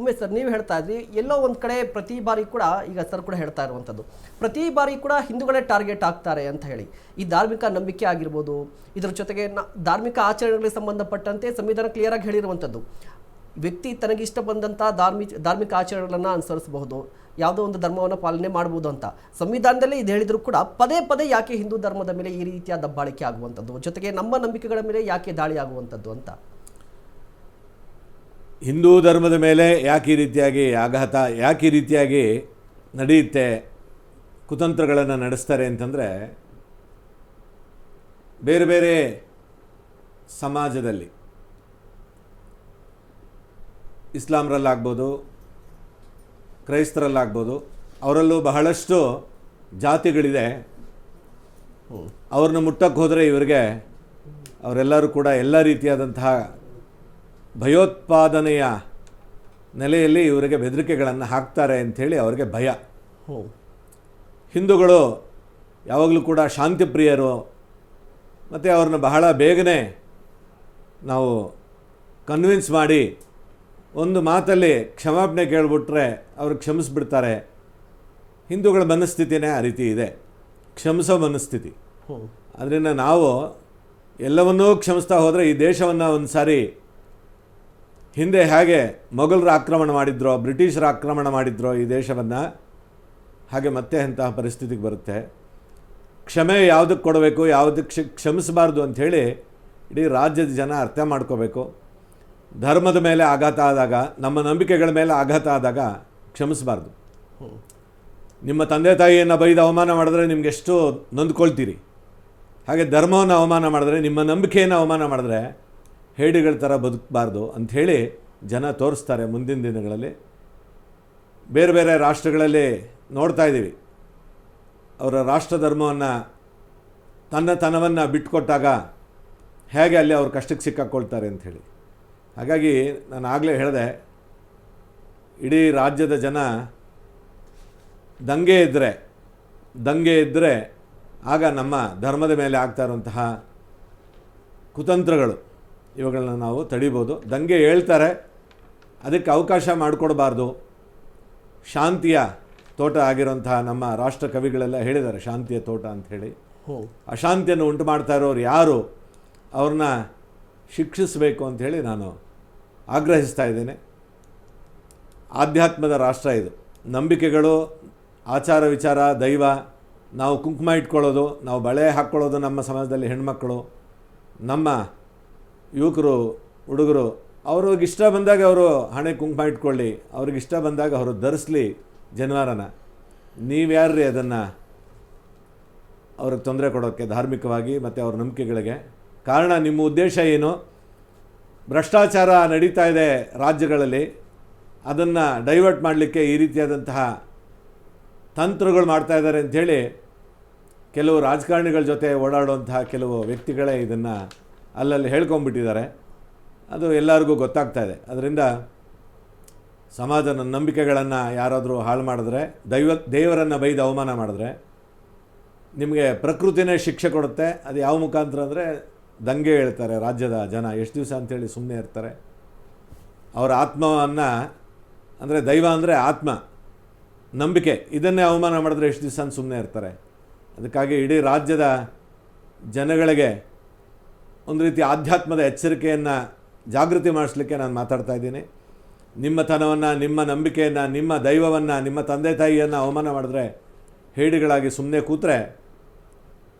Umesh sir, ನೀವು ಹೇಳ್ತಾ ಇದ್ರಿ, ಎಲ್ಲೋ ಒಂದು ಕಡೆ ಪ್ರತಿ ಬಾರಿ ಕೂಡ ಈಗ ಸರ್ ಕೂಡ ಹೇಳ್ತಾ ಇರುವಂಥದ್ದು ಪ್ರತಿ ಬಾರಿ ಕೂಡ ಹಿಂದೂಗಳೇ ಟಾರ್ಗೆಟ್ ಆಗ್ತಾರೆ ಅಂತ ಹೇಳಿ. ಈ ಧಾರ್ಮಿಕ ನಂಬಿಕೆ ಆಗಿರ್ಬೋದು, ಇದರ ಜೊತೆಗೆ ಧಾರ್ಮಿಕ ಆಚರಣೆಗಳಿಗೆ ಸಂಬಂಧಪಟ್ಟಂತೆ ಸಂವಿಧಾನ ಕ್ಲಿಯರ್ ಆಗಿ ಹೇಳಿರುವಂಥದ್ದು ವ್ಯಕ್ತಿ ತನಗಿಷ್ಟ ಬಂದಂಥ ಧಾರ್ಮಿ, ಧಾರ್ಮಿಕ ಆಚರಣೆಗಳನ್ನು ಅನುಸರಿಸಬಹುದು, ಯಾವುದೋ ಒಂದು ಧರ್ಮವನ್ನು ಪಾಲನೆ ಮಾಡ್ಬೋದು ಅಂತ. ಸಂವಿಧಾನದಲ್ಲೇ ಇದು ಹೇಳಿದರೂ ಕೂಡ ಪದೇ ಪದೇ ಯಾಕೆ ಹಿಂದೂ ಧರ್ಮದ ಮೇಲೆ ಈ ರೀತಿಯ ದಬ್ಬಾಳಿಕೆ ಆಗುವಂಥದ್ದು ಜೊತೆಗೆ ನಮ್ಮ ನಂಬಿಕೆಗಳ ಮೇಲೆ ಯಾಕೆ ದಾಳಿ ಆಗುವಂಥದ್ದು ಅಂತ. ಹಿಂದೂ ಧರ್ಮದ ಮೇಲೆ ಯಾಕೆ ಈ ರೀತಿಯಾಗಿ ಆಘಾತ ಯಾಕೆ ಈ ರೀತಿಯಾಗಿ ನಡೆಯುತ್ತೆ ಕುತಂತ್ರಗಳನ್ನು ನಡೆಸ್ತಾರೆ ಅಂತಂದರೆ ಬೇರೆ ಬೇರೆ ಸಮಾಜದಲ್ಲಿ ಇಸ್ಲಾಮ್ರಲ್ಲಾಗ್ಬೋದು ಕ್ರೈಸ್ತರಲ್ಲಾಗ್ಬೋದು ಅವರಲ್ಲೂ ಬಹಳಷ್ಟು ಜಾತಿಗಳಿದೆ. ಅವ್ರನ್ನ ಮುಟ್ಟಕ್ಕೆ ಹೋದರೆ ಇವರಿಗೆ ಅವರೆಲ್ಲರೂ ಕೂಡ ಎಲ್ಲ ರೀತಿಯಾದಂತಹ ಭಯೋತ್ಪಾದನೆಯ ನೆಲೆಯಲ್ಲಿ ಇವರಿಗೆ ಬೆದರಿಕೆಗಳನ್ನು ಹಾಕ್ತಾರೆ ಅಂಥೇಳಿ ಅವರಿಗೆ ಭಯ. ಹ್ಞೂ ಹಿಂದೂಗಳು ಯಾವಾಗಲೂ ಕೂಡ ಶಾಂತಿಪ್ರಿಯರು ಮತ್ತು ಅವ್ರನ್ನ ಬಹಳ ಬೇಗನೆ ನಾವು ಕನ್ವಿನ್ಸ್ ಮಾಡಿ ಒಂದು ಮಾತಲ್ಲಿ ಕ್ಷಮಾಪಣೆ ಕೇಳಿಬಿಟ್ರೆ ಅವ್ರು ಕ್ಷಮಿಸ್ಬಿಡ್ತಾರೆ. ಹಿಂದೂಗಳ ಮನಸ್ಥಿತಿನೇ ಆ ರೀತಿ ಇದೆ. ಕ್ಷಮಿಸೋ ಮನಸ್ಥಿತಿ. ಹ್ಞೂ ಅದರಿಂದ ನಾವು ಎಲ್ಲವನ್ನೂ ಕ್ಷಮಿಸ್ತಾ ಹೋದರೆ ಈ ದೇಶವನ್ನು ಒಂದು ಸಾರಿ ಹಿಂದೆ ಹೇಗೆ ಮೊಘಲರು ಆಕ್ರಮಣ ಮಾಡಿದ್ರೋ, ಬ್ರಿಟಿಷರು ಆಕ್ರಮಣ ಮಾಡಿದ್ರೋ ಈ ದೇಶವನ್ನು, ಹಾಗೆ ಮತ್ತೆ ಅಂತಹ ಪರಿಸ್ಥಿತಿಗೆ ಬರುತ್ತೆ. ಕ್ಷಮೆ ಯಾವುದಕ್ಕೆ ಕೊಡಬೇಕು, ಯಾವುದಕ್ಕೆ ಕ್ಷ, ಕ್ಷಮಿಸಬಾರ್ದು ಅಂಥೇಳಿ ಇಡೀ ರಾಜ್ಯದ ಜನ ಅರ್ಥ ಮಾಡ್ಕೋಬೇಕು. ಧರ್ಮದ ಮೇಲೆ ಆಘಾತ ಆದಾಗ, ನಮ್ಮ ನಂಬಿಕೆಗಳ ಮೇಲೆ ಆಘಾತ ಆದಾಗ ಕ್ಷಮಿಸಬಾರ್ದು. ನಿಮ್ಮ ತಂದೆ ತಾಯಿಯನ್ನು ಬೈದು ಅವಮಾನ ಮಾಡಿದ್ರೆ ನಿಮ್ಗೆ ಎಷ್ಟು ನೊಂದ್ಕೊಳ್ತೀರಿ. ಹಾಗೆ ಧರ್ಮವನ್ನು ಅವಮಾನ ಮಾಡಿದ್ರೆ, ನಿಮ್ಮ ನಂಬಿಕೆಯನ್ನು ಅವಮಾನ ಮಾಡಿದ್ರೆ ಹೇಡಿಗಳ ಥರ ಬದುಕಬಾರ್ದು ಅಂಥೇಳಿ ಜನ ತೋರಿಸ್ತಾರೆ ಮುಂದಿನ ದಿನಗಳಲ್ಲಿ. ಬೇರೆ ಬೇರೆ ರಾಷ್ಟ್ರಗಳಲ್ಲಿ ನೋಡ್ತಾ ಇದ್ದೀವಿ. ಅವರ ರಾಷ್ಟ್ರ ಧರ್ಮವನ್ನು ತನ್ನ ತನವನ್ನು ಬಿಟ್ಕೊಟ್ಟಾಗ ಹೇಗೆ ಅಲ್ಲಿ ಅವ್ರ ಕಷ್ಟಕ್ಕೆ ಸಿಕ್ಕಾಕ್ಕೊಳ್ತಾರೆ ಅಂಥೇಳಿ ಹಾಗಾಗಿ ನಾನು ಆಗಲೇ ಹೇಳಿದೆ, ಇಡೀ ರಾಜ್ಯದ ಜನ ದಂಗೆ ಇದ್ದರೆ ದಂಗೆ ಇದ್ದರೆ ಆಗ ನಮ್ಮ ಧರ್ಮದ ಮೇಲೆ ಆಗ್ತಾ ಇರುವಂತಹ ಕುತಂತ್ರಗಳು ಇವುಗಳನ್ನ ನಾವು ತಡಿಬೋದು. ದಂಗೆ ಹೇಳ್ತಾರೆ. ಅದಕ್ಕೆ ಅವಕಾಶ ಮಾಡಿಕೊಡಬಾರ್ದು. ಶಾಂತಿಯ ತೋಟ ಆಗಿರುವಂತಹ ನಮ್ಮ ರಾಷ್ಟ್ರ ಕವಿಗಳೆಲ್ಲ ಹೇಳಿದ್ದಾರೆ ಶಾಂತಿಯ ತೋಟ ಅಂಥೇಳಿ ಅಶಾಂತಿಯನ್ನು ಉಂಟು ಮಾಡ್ತಾ ಇರೋರು ಯಾರು? ಅವ್ರನ್ನ ಶಿಕ್ಷಿಸಬೇಕು ಅಂಥೇಳಿ ನಾನು ಆಗ್ರಹಿಸ್ತಾ ಇದ್ದೇನೆ. ಆಧ್ಯಾತ್ಮದ ರಾಷ್ಟ್ರ ಇದು. ನಂಬಿಕೆಗಳು ಆಚಾರ ವಿಚಾರ ದೈವ ನಾವು ಕುಂಕುಮ ಇಟ್ಕೊಳ್ಳೋದು ನಾವು ಬಳೆ ಹಾಕ್ಕೊಳ್ಳೋದು ನಮ್ಮ ಸಮಾಜದಲ್ಲಿ ಹೆಣ್ಮಕ್ಕಳು ನಮ್ಮ ಯುವಕರು, ಹುಡುಗರು ಅವ್ರಿಗೆ ಇಷ್ಟ ಬಂದಾಗ ಅವರು ಹಣೆ ಕುಂಕುಮ ಇಟ್ಕೊಳ್ಳಿ, ಅವ್ರಿಗೆ ಇಷ್ಟ ಬಂದಾಗ ಅವರು ಧರಿಸ್ಲಿ ಜನವಾರನ. ನೀವ್ಯಾರ್ರಿ ಅದನ್ನು? ಅವ್ರಿಗೆ ತೊಂದರೆ ಕೊಡೋಕ್ಕೆ ಧಾರ್ಮಿಕವಾಗಿ ಮತ್ತು ಅವ್ರ ನಂಬಿಕೆಗಳಿಗೆ. ಕಾರಣ, ನಿಮ್ಮ ಉದ್ದೇಶ ಏನು? ಭ್ರಷ್ಟಾಚಾರ ನಡೀತಾ ಇದೆ ರಾಜ್ಯಗಳಲ್ಲಿ. ಅದನ್ನು ಡೈವರ್ಟ್ ಮಾಡಲಿಕ್ಕೆ ಈ ರೀತಿಯಾದಂತಹ ತಂತ್ರಗಳು ಮಾಡ್ತಾ ಇದ್ದಾರೆ ಅಂಥೇಳಿ ಕೆಲವು ರಾಜಕಾರಣಿಗಳ ಜೊತೆ ಓಡಾಡುವಂತಹ ಕೆಲವು ವ್ಯಕ್ತಿಗಳೇ ಇದನ್ನು ಅಲ್ಲಲ್ಲಿ ಹೇಳ್ಕೊಂಬಿಟ್ಟಿದ್ದಾರೆ. ಅದು ಎಲ್ಲರಿಗೂ ಗೊತ್ತಾಗ್ತಾ ಇದೆ. ಅದರಿಂದ ಸಮಾಜದ ನಂಬಿಕೆಗಳನ್ನು ಯಾರಾದರೂ ಹಾಳು ಮಾಡಿದ್ರೆ, ದೈವ, ದೇವರನ್ನು ಬೈದು ಅವಮಾನ ಮಾಡಿದ್ರೆ, ನಿಮಗೆ ಪ್ರಕೃತಿನೇ ಶಿಕ್ಷೆ ಕೊಡುತ್ತೆ. ಅದು ಯಾವ ಮುಖಾಂತರ ಅಂದರೆ ದಂಗೆ ಹೇಳ್ತಾರೆ ರಾಜ್ಯದ ಜನ. ಎಷ್ಟು ದಿವಸ ಅಂತೇಳಿ ಸುಮ್ಮನೆ ಇರ್ತಾರೆ. ಅವರ ಆತ್ಮವನ್ನು ಅಂದರೆ ದೈವ ಅಂದರೆ ಆತ್ಮ, ನಂಬಿಕೆ. ಇದನ್ನೇ ಅವಮಾನ ಮಾಡಿದ್ರೆ ಎಷ್ಟು ದಿವಸ ಸುಮ್ಮನೆ ಇರ್ತಾರೆ. ಅದಕ್ಕಾಗಿ ಇಡೀ ರಾಜ್ಯದ ಜನಗಳಿಗೆ ಒಂದು ರೀತಿ ಆಧ್ಯಾತ್ಮದ ಎಚ್ಚರಿಕೆಯನ್ನು ಜಾಗೃತಿ ಮಾಡಿಸ್ಲಿಕ್ಕೆ ನಾನು ಮಾತಾಡ್ತಾ ಇದ್ದೀನಿ. ನಿಮ್ಮತನವನ್ನು, ನಿಮ್ಮ ನಂಬಿಕೆಯನ್ನು, ನಿಮ್ಮ ದೈವವನ್ನು, ನಿಮ್ಮ ತಂದೆ ತಾಯಿಯನ್ನು ಅವಮಾನ ಮಾಡಿದ್ರೆ, ಹೇಡಿಗಳಾಗಿ ಸುಮ್ಮನೆ ಕೂತ್ರೆ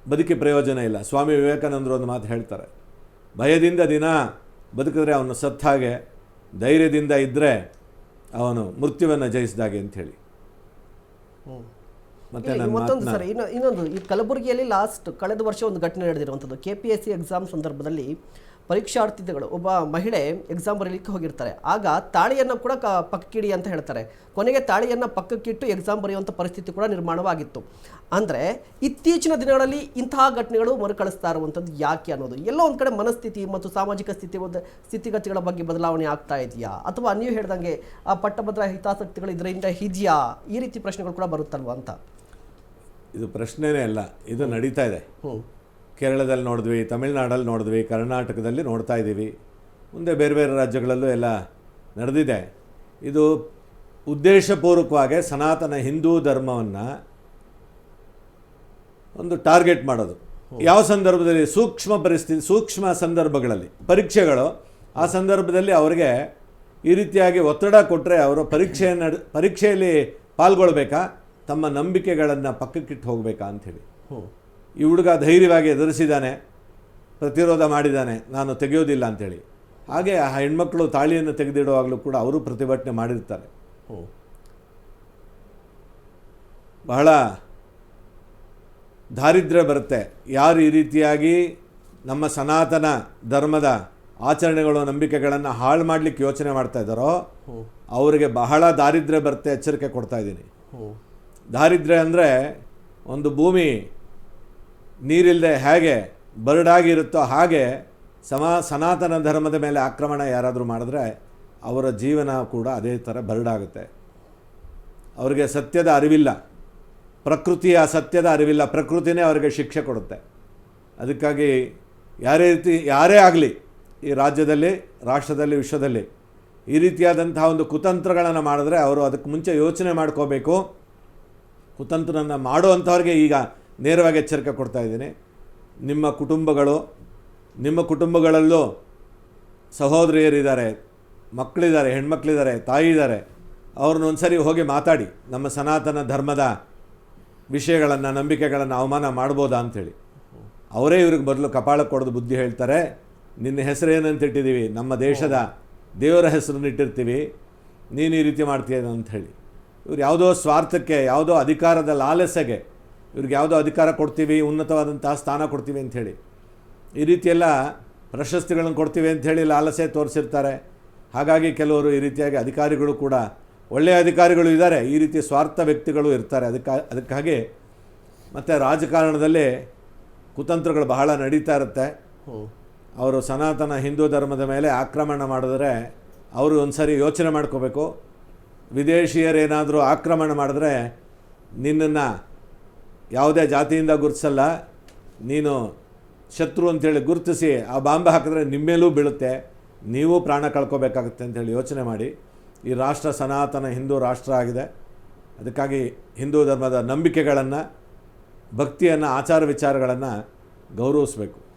ಬದುಕಿ ಪ್ರಯೋಜನ ಇಲ್ಲ. ಸ್ವಾಮಿ ವಿವೇಕಾನಂದರು ಒಂದು ಮಾತು ಹೇಳ್ತಾರೆ. ಭಯದಿಂದ ದಿನ ಬದುಕಿದ್ರೆ ಅವನು ಸತ್ತ ಹಾಗೆ ಧೈರ್ಯದಿಂದ ಇದ್ದರೆ ಅವನು ಮೃತ್ಯುವನ್ನು ಜಯಿಸಿದಾಗೆ ಅಂಥೇಳಿ. ಮತ್ತೊಂದು ಸರ್ ಇನ್ನು ಇನ್ನೊಂದು ಈ ಕಲಬುರಗಿಯಲ್ಲಿ ಲಾಸ್ಟ್ ಕಳೆದ ವರ್ಷ ಒಂದು ಘಟನೆ ನಡೆದಿರುವಂಥದ್ದು. K P S C exam ಸಂದರ್ಭದಲ್ಲಿ ಪರೀಕ್ಷಾರ್ಥಿಗಳು ಒಬ್ಬ ಮಹಿಳೆ ಎಕ್ಸಾಮ್ ಬರೀಲಿಕ್ಕೆ ಹೋಗಿರ್ತಾರೆ. ಆಗ ತಾಳಿಯನ್ನು ಕೂಡ ಕ ಪಕ್ಕಕ್ಕಿಡಿ ಅಂತ ಹೇಳ್ತಾರೆ. ಕೊನೆಗೆ ತಾಳಿಯನ್ನು ಪಕ್ಕಕ್ಕಿಟ್ಟು ಎಕ್ಸಾಮ್ ಬರೆಯುವಂಥ ಪರಿಸ್ಥಿತಿ ಕೂಡ ನಿರ್ಮಾಣವಾಗಿತ್ತು. ಅಂದರೆ ಇತ್ತೀಚಿನ ದಿನಗಳಲ್ಲಿ ಇಂತಹ ಘಟನೆಗಳು ಮರುಕಳಿಸ್ತಾ ಇರುವಂಥದ್ದು ಯಾಕೆ ಅನ್ನೋದು. ಎಲ್ಲೋ ಒಂದು ಕಡೆ ಮನಸ್ಥಿತಿ ಮತ್ತು ಸಾಮಾಜಿಕ ಸ್ಥಿತಿ ಒಂದು ಸ್ಥಿತಿಗತಿಗಳ ಬಗ್ಗೆ ಬದಲಾವಣೆ ಆಗ್ತಾ ಇದೆಯಾ? ಅಥವಾ ನೀವು ಹೇಳ್ದಂಗೆ ಆ ಪಟ್ಟಭದ್ರ ಹಿತಾಸಕ್ತಿಗಳು ಇದರಿಂದ ಇದೆಯಾ ಈ ರೀತಿ ಪ್ರಶ್ನೆಗಳು ಕೂಡ ಬರುತ್ತಲ್ವ ಅಂತ. ಇದು ಪ್ರಶ್ನೆನೇ ಅಲ್ಲ ಇದು ನಡೀತಾ ಇದೆ. ಕೇರಳದಲ್ಲಿ ನೋಡಿದ್ವಿ ತಮಿಳ್ನಾಡಲ್ಲಿ ನೋಡಿದ್ವಿ ಕರ್ನಾಟಕದಲ್ಲಿ ನೋಡ್ತಾ ಇದ್ದೀವಿ. ಮುಂದೆ ಬೇರೆ ಬೇರೆ ರಾಜ್ಯಗಳಲ್ಲೂ ಎಲ್ಲ ನಡೆದಿದೆ. ಇದು ಉದ್ದೇಶಪೂರ್ವಕವಾಗಿ ಸನಾತನ ಹಿಂದೂ ಧರ್ಮವನ್ನು ಒಂದು ಟಾರ್ಗೆಟ್ ಮಾಡೋದು. ಯಾವ ಸಂದರ್ಭದಲ್ಲಿ ಸೂಕ್ಷ್ಮ ಪರಿಸ್ಥಿತಿ ಸೂಕ್ಷ್ಮ ಸಂದರ್ಭಗಳಲ್ಲಿ ಪರೀಕ್ಷೆಗಳು ಆ ಸಂದರ್ಭದಲ್ಲಿ ಅವರಿಗೆ ಈ ರೀತಿಯಾಗಿ ಒತ್ತಡ ಕೊಟ್ಟರೆ ಅವರು ಪರೀಕ್ಷೆ ನಡ್ ಪರೀಕ್ಷೆಯಲ್ಲಿ ಪಾಲ್ಗೊಳ್ಬೇಕಾ? ತಮ್ಮ ನಂಬಿಕೆಗಳನ್ನು ಪಕ್ಕಕ್ಕಿಟ್ಟು ಹೋಗಬೇಕಾ ಅಂಥೇಳಿ. ಹ್ಞೂ ಈ ಹುಡುಗ ಧೈರ್ಯವಾಗಿ ಎದುರಿಸಿದ್ದಾನೆ ಪ್ರತಿರೋಧ ಮಾಡಿದ್ದಾನೆ ನಾನು ತೆಗೆಯೋದಿಲ್ಲ ಅಂಥೇಳಿ. ಹಾಗೆ ಆ ಹೆಣ್ಮಕ್ಳು ತಾಳಿಯನ್ನು ತೆಗೆದಿಡುವಾಗಲೂ ಕೂಡ ಅವರು ಪ್ರತಿಭಟನೆ ಮಾಡಿರ್ತಾರೆ. ಹ್ಞೂ ಬಹಳ ದಾರಿದ್ರ್ಯ ಬರುತ್ತೆ. ಯಾರು ಈ ರೀತಿಯಾಗಿ ನಮ್ಮ ಸನಾತನ ಧರ್ಮದ ಆಚರಣೆಗಳು ನಂಬಿಕೆಗಳನ್ನು ಹಾಳು ಮಾಡಲಿಕ್ಕೆ ಯೋಚನೆ ಮಾಡ್ತಾ ಇದ್ದಾರೋ ಅವರಿಗೆ ಬಹಳ ದಾರಿದ್ರ್ಯ ಬರುತ್ತೆ ಎಚ್ಚರಿಕೆ ಕೊಡ್ತಾ ಇದ್ದೀನಿ. ದಾರಿದ್ರ್ಯ ಅಂದರೆ ಒಂದು ಭೂಮಿ ನೀರಿಲ್ಲದೆ ಹೇಗೆ ಬರಡಾಗಿರುತ್ತೋ ಹಾಗೆ ಸಮ, ಸನಾತನ ಧರ್ಮದ ಮೇಲೆ ಆಕ್ರಮಣ ಯಾರಾದರೂ ಮಾಡಿದ್ರೆ ಅವರ ಜೀವನ ಕೂಡ ಅದೇ ಥರ ಬರಡಾಗುತ್ತೆ ಅವರಿಗೆ ಸತ್ಯದ ಅರಿವಿಲ್ಲ. ಪ್ರಕೃತಿಯ ಸತ್ಯದ ಅರಿವಿಲ್ಲ. ಪ್ರಕೃತಿನೇ ಅವರಿಗೆ ಶಿಕ್ಷೆ ಕೊಡುತ್ತೆ. ಅದಕ್ಕಾಗಿ ಯಾರೇ ರೀತಿ, ಯಾರೇ ಆಗಲಿ, ಈ ರಾಜ್ಯದಲ್ಲಿ, ರಾಷ್ಟ್ರದಲ್ಲಿ, ವಿಶ್ವದಲ್ಲಿ ಈ ರೀತಿಯಾದಂತಹ ಒಂದು ಕುತಂತ್ರಗಳನ್ನು ಮಾಡಿದ್ರೆ ಅವರು ಅದಕ್ಕೆ ಮುಂಚೆ ಯೋಚನೆ ಮಾಡ್ಕೋಬೇಕು. ಕುತಂತ್ರನ ಮಾಡುವಂಥವ್ರಿಗೆ ಈಗ ನೇರವಾಗಿ ಎಚ್ಚರಿಕೆ ಕೊಡ್ತಾ ಇದ್ದೀನಿ. ನಿಮ್ಮ ಕುಟುಂಬಗಳು, ನಿಮ್ಮ ಕುಟುಂಬಗಳಲ್ಲೂ ಸಹೋದರಿಯರಿದ್ದಾರೆ, ಮಕ್ಕಳಿದ್ದಾರೆ, ಹೆಣ್ಮಕ್ಳಿದ್ದಾರೆ ತಾಯಿ ಇದ್ದಾರೆ ಅವ್ರನ್ನ ಒಂದ್ಸರಿ ಹೋಗಿ ಮಾತಾಡಿ. ನಮ್ಮ ಸನಾತನ ಧರ್ಮದ ವಿಷಯಗಳನ್ನು, ನಂಬಿಕೆಗಳನ್ನು ಅವಮಾನ ಮಾಡ್ಬೋದಾ ಅಂಥೇಳಿ. ಅವರೇ ಇವ್ರಿಗೆ ಬದಲು ಕಪಾಳ ಕೊಡೋದು ಬುದ್ಧಿ ಹೇಳ್ತಾರೆ. ನಿನ್ನ ಹೆಸರೇನಂತ ಇಟ್ಟಿದ್ದೀವಿ? ನಮ್ಮ ದೇಶದ ದೇವರ ಹೆಸರನ್ನ ಇಟ್ಟಿರ್ತೀವಿ. ನೀನು ಈ ರೀತಿ ಮಾಡ್ತೀಯ ಅಂಥೇಳಿ ಇವ್ರು ಯಾವುದೋ ಸ್ವಾರ್ಥಕ್ಕೆ ಯಾವುದೋ ಅಧಿಕಾರದ ಲಾಲಸೆಗೆ ಇವ್ರಿಗೆ ಯಾವುದೋ ಅಧಿಕಾರ ಕೊಡ್ತೀವಿ ಉನ್ನತವಾದಂತಹ ಸ್ಥಾನ ಕೊಡ್ತೀವಿ ಅಂಥೇಳಿ ಈ ರೀತಿಯೆಲ್ಲ ಪ್ರಶಸ್ತಿಗಳನ್ನು ಕೊಡ್ತೀವಿ ಅಂಥೇಳಿ ಲಾಲಸೆ ತೋರಿಸಿರ್ತಾರೆ. ಹಾಗಾಗಿ ಕೆಲವರು ಈ ರೀತಿಯಾಗಿ ಅಧಿಕಾರಿಗಳು ಕೂಡ ಒಳ್ಳೆಯ ಅಧಿಕಾರಿಗಳು ಇದ್ದಾರೆ ಈ ರೀತಿ ಸ್ವಾರ್ಥ ವ್ಯಕ್ತಿಗಳು ಇರ್ತಾರೆ. ಅದಕ್ಕೆ ಅದಕ್ಕಾಗಿ ಮತ್ತು ರಾಜಕಾರಣದಲ್ಲಿ ಕುತಂತ್ರಗಳು ಬಹಳ ನಡೀತಾ ಇರುತ್ತೆ. ಅವರು ಸನಾತನ ಹಿಂದೂ ಧರ್ಮದ ಮೇಲೆ ಆಕ್ರಮಣ ಮಾಡಿದ್ರೆ ಅವರು ಒಂದು ಸರಿ ಯೋಚನೆ ಮಾಡ್ಕೋಬೇಕು. ವಿದೇಶಿಯರೇನಾದರೂ ಆಕ್ರಮಣ ಮಾಡಿದ್ರೆ ನಿನ್ನನ್ನು ಯಾವುದೇ ಜಾತಿಯಿಂದ ಗುರುತಿಸಲ್ಲ. ನೀನು ಶತ್ರು ಅಂಥೇಳಿ ಗುರುತಿಸಿ ಆ ಬಾಂಬೆ ಹಾಕಿದ್ರೆ ನಿಮ್ಮೇಲೂ ಬೀಳುತ್ತೆ. ನೀವು ಪ್ರಾಣ ಕಳ್ಕೊಬೇಕಾಗುತ್ತೆ ಅಂತೇಳಿ ಯೋಚನೆ ಮಾಡಿ. ಈ ರಾಷ್ಟ್ರ ಸನಾತನ ಹಿಂದೂ ರಾಷ್ಟ್ರ ಆಗಿದೆ. ಅದಕ್ಕಾಗಿ ಹಿಂದೂ ಧರ್ಮದ ನಂಬಿಕೆಗಳನ್ನು, ಭಕ್ತಿಯನ್ನು, ಆಚಾರ ವಿಚಾರಗಳನ್ನು ಗೌರವಿಸಬೇಕು.